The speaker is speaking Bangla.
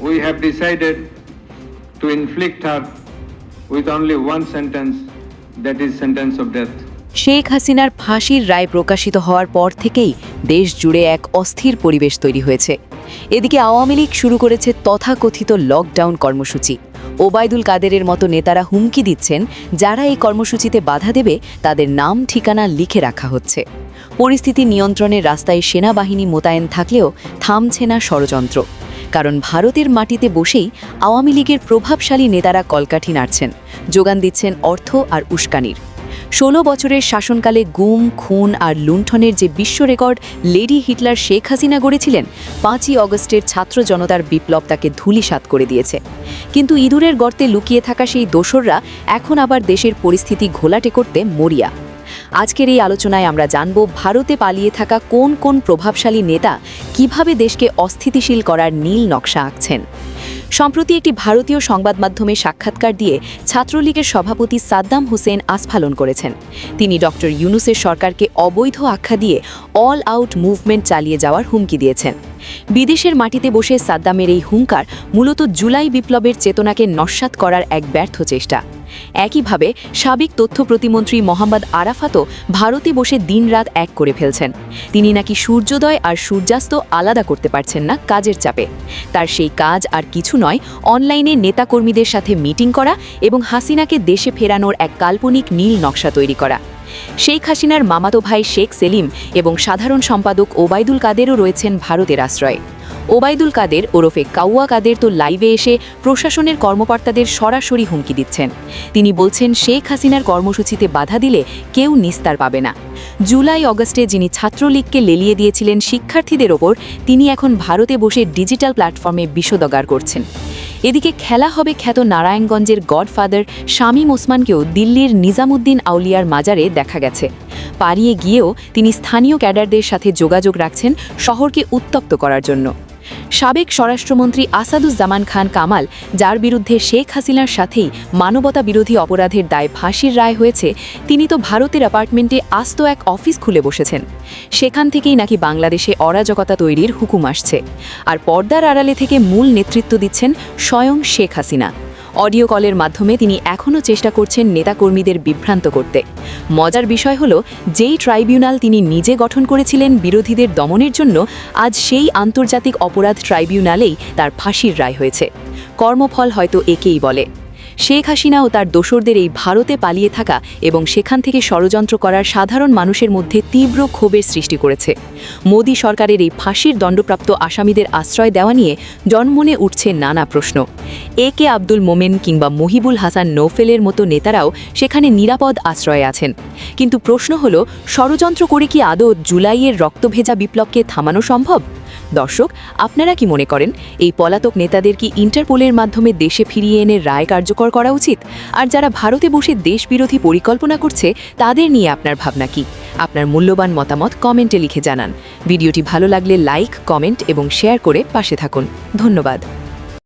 we have decided to inflict her with only one sentence, that is sentence of death. Sheikh হাসিনার ফাঁসির রায় প্রকাশিত হওয়ার পর থেকেই দেশ জুড়ে এক অস্থির পরিবেশ তৈরি হয়েছে। এদিকে আওয়ামী লীগ শুরু করেছে তথাকথিত লকডাউন কর্মসূচি। ওবায়দুল কাদেরের মতো নেতারা হুমকি দিচ্ছেন যারা এই কর্মসূচিতে বাধা দেবে তাদের নাম ঠিকানা লিখে রাখা হচ্ছে। পরিস্থিতি নিয়ন্ত্রণের রাস্তায় সেনাবাহিনী মোতায়েন থাকলেও থামছে না ষড়যন্ত্র। কারণ ভারতের মাটিতে বসেই আওয়ামী লীগের প্রভাবশালী নেতারা কলকাঠি নাড়ছেন, যোগান দিচ্ছেন অর্থ আর উস্কানির। ষোলো বছরের শাসনকালে গুম, খুন আর লুণ্ঠনের যে বিশ্ব record, lady Hitler Sheikh Hasina গড়েছিলেন, পাঁচই অগস্টের ছাত্র জনতার বিপ্লব তাকে ধূলিসাৎ করে দিয়েছে। কিন্তু ইঁদুরের গর্তে লুকিয়ে থাকা সেই দোসররা এখন আবার দেশের পরিস্থিতি ঘোলাটে করতে মরিয়া। আজকের এই আলোচনায় আমরা জানব ভারতে পালিয়ে থাকা কোন কোন প্রভাবশালী নেতা কীভাবে দেশকে অস্থিতিশীল করার নীল নকশা আঁকছেন। সম্প্রতি একটি ভারতীয় সংবাদ মাধ্যমে সাক্ষাৎকার দিয়ে ছাত্রলীগের সভাপতি সাদ্দাম হোসেন আস্ফালন করেছেন। তিনি ডক্টর ইউনুসের সরকারকে অবৈধ আখ্যা দিয়ে অল আউট মুভমেন্ট চালিয়ে যাওয়ার হুমকি দিয়েছেন। বিদেশের মাটিতে বসে সাদ্দামের এই হুঙ্কার মূলত জুলাই বিপ্লবের চেতনাকে নস্যাৎ করার এক ব্যর্থ চেষ্টা। একইভাবে সাবেক তথ্য প্রতিমন্ত্রী মোহাম্মদ আরাফাতও ভারতে বসে দিনরাত এক করে ফেলছেন। তিনি নাকি সূর্যোদয় আর সূর্যাস্ত আলাদা করতে পারছেন না কাজের চাপে। তার সেই কাজ আর কিছু নয়, অনলাইনে নেতাকর্মীদের সাথে মিটিং করা এবং হাসিনাকে দেশে ফেরানোর এক কাল্পনিক নীল নকশা তৈরি করা। শেখ হাসিনার মামাতো ভাই শেখ সেলিম এবং সাধারণ সম্পাদক ওবায়দুল কাদেরও রয়েছেন ভারতের আশ্রয়ে। ওবায়দুল কাদের ওরফে কাউয়া কাদের তো লাইভে এসে প্রশাসনের কর্মকর্তাদের সরাসরি হুমকি দিচ্ছেন। তিনি বলছেন, শেখ হাসিনার কর্মসূচিতে বাধা দিলে কেউ নিস্তার পাবে না। জুলাই অগস্টে যিনি ছাত্রলীগকে লেলিয়ে দিয়েছিলেন শিক্ষার্থীদের ওপর, তিনি এখন ভারতে বসে ডিজিটাল প্ল্যাটফর্মে বিষোদগার করছেন। এদিকে খেলা হবে খ্যাত নারায়ণগঞ্জের গডফাদার শামীম ওসমানকেও দিল্লির নিজামুদ্দিন আউলিয়ার মাজারে দেখা গেছে। পারিয়ে গিয়েও তিনি স্থানীয় ক্যাডারদের সাথে যোগাযোগ রাখছেন শহরকে উত্তপ্ত করার জন্য। সাবেক স্বরাষ্ট্রমন্ত্রী আসাদুজ্জামান খান কামাল, যার বিরুদ্ধে শেখ হাসিনার সাথেই মানবতা বিরোধী অপরাধের দায় ফাঁসির রায় হয়েছে, তিনি তো ভারতের অ্যাপার্টমেন্টে আস্ত এক অফিস খুলে বসেছেন। সেখান থেকেই নাকি বাংলাদেশে অরাজকতা তৈরির হুকুম আসছে। আর পর্দার আড়ালে থেকে মূল নেতৃত্ব দিচ্ছেন স্বয়ং শেখ হাসিনা। অডিও কলের মাধ্যমে তিনি এখনও চেষ্টা করছেন নেতাকর্মীদের বিভ্রান্ত করতে। মজার বিষয় হল, যেই ট্রাইব্যুনাল তিনি নিজে গঠন করেছিলেন বিরোধীদের দমনের জন্য, আজ সেই আন্তর্জাতিক অপরাধ ট্রাইব্যুনালেই তার ফাঁসির রায় হয়েছে। কর্মফল হয়তো একেই বলে। শেখ হাসিনা ও তার দোসরদের এই ভারতে পালিয়ে থাকা এবং সেখান থেকে ষড়যন্ত্র করার সাধারণ মানুষের মধ্যে তীব্র ক্ষোভের সৃষ্টি করেছে। মোদী সরকারের এই ফাঁসির দণ্ডপ্রাপ্ত আসামিদের আশ্রয় দেওয়া নিয়ে জন্মনে উঠছে নানা প্রশ্ন। এ কে আব্দুল মোমেন কিংবা মহিবুল হাসান নৌফেলের মতো নেতারাও সেখানে নিরাপদ আশ্রয়ে আছেন। কিন্তু প্রশ্ন হল, ষড়যন্ত্র করে কি আদৌ জুলাইয়ের রক্তভেজা বিপ্লবকে থামানো সম্ভব? দর্শক, আপনারা কি মনে করেন, এই পলাতক নেতাদের কি ইন্টারপোলের মাধ্যমে দেশে ফিরিয়ে এনে রায় কার্যকর করা উচিত? আর যারা ভারতে বসে দেশবিরোধী পরিকল্পনা করছে, তাদের নিয়ে আপনার ভাবনা কি? আপনার মূল্যবান মতামত কমেন্টে লিখে জানান। ভিডিওটি ভালো লাগলে লাইক, কমেন্ট এবং শেয়ার করে পাশে থাকুন। ধন্যবাদ।